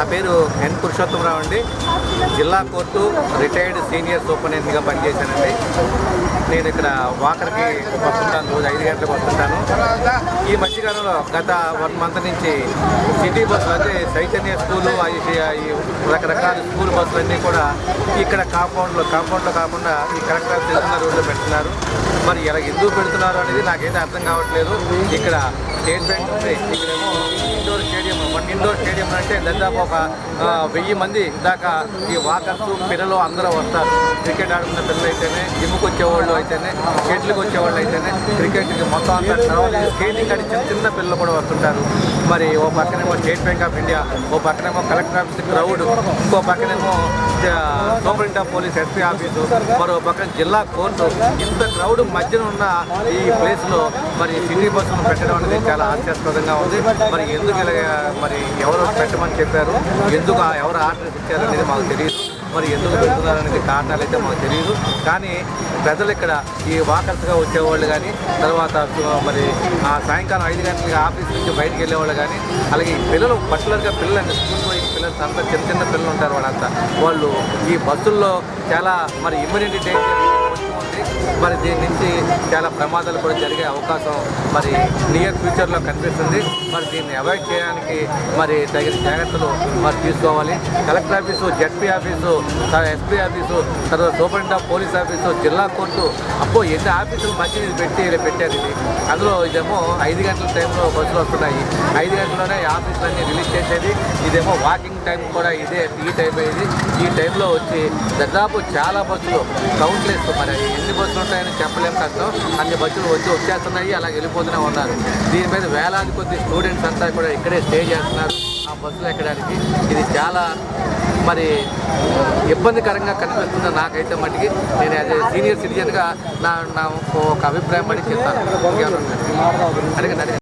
నా పేరు ఎన్ పురుషోత్తమరావు అండి. జిల్లా కోర్టు రిటైర్డ్ సీనియర్ సూపరింటెండెంట్గా పనిచేశానండి. నేను ఇక్కడ వాకర్కి వస్తుంటాను రోజు ఐదు గంటలకు వస్తుంటాను. ఈ మధ్యకాలంలో గత వన్ మంత్ నుంచి సిటీ బస్సులు అంటే చైతన్య స్కూలు ఈ రకరకాల స్కూల్ బస్సులన్నీ కూడా ఇక్కడ కాంపౌండ్లో కాంపౌండ్లో కాకుండా ఈ కలెక్టర్ తెలిసిన రోడ్లు పెడుతున్నారు. మరి ఇలా ఎందుకు పెడుతున్నారు అనేది నాకైతే అర్థం కావట్లేదు. ఇక్కడ స్టేట్ బ్యాంక్ ఉంది. ఇక్కడేమో indoor stadium one indoor stadium అంటే దాదాపు ఒక ఆ, వెయ్యి మంది దాకా ఈ వాకర్స్ పిల్లలు అందరూ వస్తారు. క్రికెట్ ఆడుతున్న పిల్లలు అయితేనే జిమ్కి వచ్చేవాళ్ళు అయితేనే షెట్లకు వచ్చేవాళ్ళు అయితేనే క్రికెట్కి మొత్తం అంతా ట్రావెల్ స్కేటింగ్ ఆడి చిన్న చిన్న పిల్లలు కూడా వస్తుంటారు. మరి ఓ పక్కనేమో స్టేట్ బ్యాంక్ ఆఫ్ ఇండియా ఓ పక్కనేమో కలెక్టర్ ఆఫీస్ క్రౌడ్ ఇంకో పక్కనేమో superintendent of police SP office మరో పక్కన జిల్లా కోర్టు. ఇంత క్రౌడ్ మధ్యన ఉన్న ఈ ప్లేస్లో మరి సిటీ బస్సులు పెట్టడం అనేది చాలా హాస్యాస్పదంగా ఉంది. మరి ఎందుకు ఇలా మరి ఎవరు పెట్టమని చెప్పారు? ఎందుకు ఎవరు ఆర్డర్ ఇచ్చారు అనేది మాకు తెలియదు. మరి ఎందుకు పెడుతున్నారనేది కారణాలు అయితే మాకు తెలియదు కానీ ప్రజలు ఇక్కడ ఈ వాకర్స్గా వచ్చేవాళ్ళు కానీ తర్వాత మరి ఆ సాయంకాలం ఐదు గంటలకి ఆఫీస్ నుంచి బయటకు వెళ్ళేవాళ్ళు కానీ అలాగే ఈ పిల్లలు పర్టికులర్గా పిల్లలు స్కూల్ పోయి పిల్లలు అంతా చిన్న చిన్న పిల్లలు ఉంటారు వాళ్ళంతా. వాళ్ళు ఈ బస్సుల్లో చాలా మరి ఇమ్యూనిటీ డేంజర్ మరి దీని నుంచి చాలా ప్రమాదాలు కూడా జరిగే అవకాశం మరి నియర్ ఫ్యూచర్లో కనిపిస్తుంది. మరి దీన్ని అవాయిడ్ చేయడానికి మరి తగిన జాగ్రత్తలు మరి తీసుకోవాలి. Collector office ZP office SP office తర్వాత సూపరింటెండెంట్ పోలీస్ ఆఫీసు జిల్లా కోర్టు అబ్బో ఎన్ని ఆఫీసులు మంచిది పెట్టి పెట్టారు ఇది. అందులో ఇదేమో ఐదు గంటల టైంలో బస్సులు వస్తున్నాయి. ఐదు గంటల్లోనే ఆఫీసులన్నీ రిలీజ్ చేసేది. ఇదేమో వాకింగ్ టైం కూడా ఇదే ఈ టైం ఇది ఈ టైంలో వచ్చి దాదాపు చాలా బస్సులు కౌంట్లెస్ మరి ఎన్ని బస్సులు ఉంటాయని చెప్పలేము కష్టం అన్ని బస్సులు వచ్చి వచ్చేస్తున్నాయి అలా వెళ్ళిపోతూనే ఉన్నారు. దీని మీద వేలాది కొద్ది స్టూడెంట్స్ అంతా కూడా ఇక్కడే స్టే చేస్తున్నారు. ఆ బస్సులు ఎక్కడానికి ఇది చాలా మరి ఇబ్బందికరంగా కనిపిస్తుంది నాకైతే మటుకి. నేను యాజ్ సీనియర్ సిటిజన్గా నా నా ఒక అభిప్రాయం పడి చెప్తాను. ఇంకేమన్నా ఉన్నాయా?